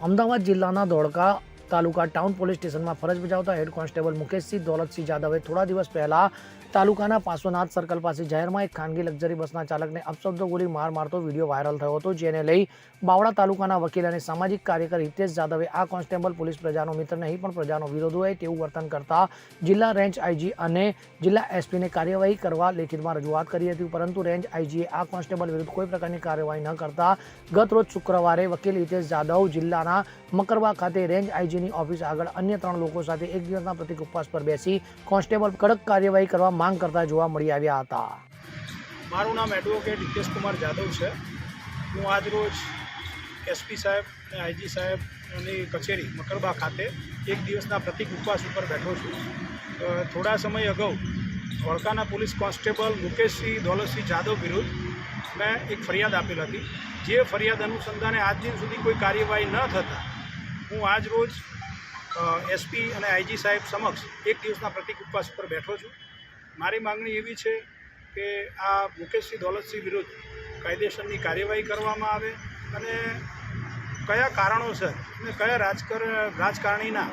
અમદાવાદ જિલ્લાના ધોળકા તાલુકા town police સ્ટેશનમાં ફરજ બજાવતા હેડ કોન્સ્ટેબલ મુકેશસિંહ દોલતસિંહ જાદવે થોડા દિવસ પહેલા તાલુકાના પાસોનાથ સર્કલ પાસે જાહેરમાં એક ખાનગી લક્ઝરી બસના ચાલકને અપશબ્દો ગોળી માર મારતો વીડિયો વાયરલ થયો હતો, જેને લઈ બાવળા તાલુકાના વકીલ અને સામાજિક કાર્યકર હિતેશ જાદવે, આ કોન્સ્ટેબલ પોલીસ પ્રજાનો મિત્ર નહીં, પણ પ્રજાનો વિરોધ હોય તેવું વર્તન કરતા જિલ્લા રેન્જ આઈજી અને જિલ્લા એસપીને કાર્યવાહી કરવા લેખિતમાં રજૂઆત કરી હતી, પરંતુ રેન્જ આઈજીએ આ કોન્સ્ટેબલ વિરુદ્ધ કોઈ પ્રકારની કાર્યવાહી ન કરતા ગત રોજ શુક્રવારે વકીલ હિતેશ જાદવ જિલ્લાના મકરવા ખાતે રેન્જ આઈજીની ઓફિસ આગળ અન્ય ત્રણ લોકો સાથે એક દિવસના પ્રતિક ઉપવાસ પર બેસી કોન્સ્ટેબલ કડક કાર્યવાહી કરવા માંગ કરતા જોવા મળી આવ્યા હતા. મારું નામ એડવોકેટ હિતેશ કુમાર જાદવ છે. હું આજરોજ એસપી સાહેબ અને આઈજી સાહેબની કચેરી મકરબા ખાતે એક દિવસના પ્રતિક ઉપવાસ ઉપર બેઠો છું. થોડા સમય અગાઉ ધોળકાના પોલીસ કોન્સ્ટેબલ મુકેશસિંહ દોલતસિંહ જાદવ વિરુદ્ધ મેં એક ફરિયાદ આપેલ હતી. જે ફરિયાદ અનુસંધાને આજ દિન સુધી કોઈ કાર્યવાહી ન થતાં હું આજ રોજ એસપી અને આઈજી સાહેબ સમક્ષ એક દિવસના પ્રતિક ઉપવાસ ઉપર બેઠો છું. મારી માંગણી એવી છે કે આ મુકેશસિંહ દોલતસિંહ વિરુદ્ધ કાયદેસરની કાર્યવાહી કરવામાં આવે અને કયા કારણોસર અને કયા રાજકર, રાજકારણીના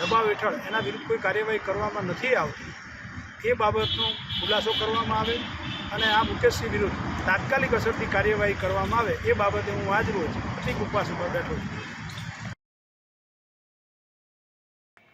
દબાવ હેઠળ એના વિરુદ્ધ કોઈ કાર્યવાહી કરવામાં નથી આવતી, એ બાબતનો ખુલાસો કરવામાં આવે અને આ મુકેશસિંહ વિરુદ્ધ તાત્કાલિક અસરથી કાર્યવાહી કરવામાં આવે, એ બાબતે હું આજ રોજ પ્રતિક ઉપવાસ ઉપર બેઠો છું.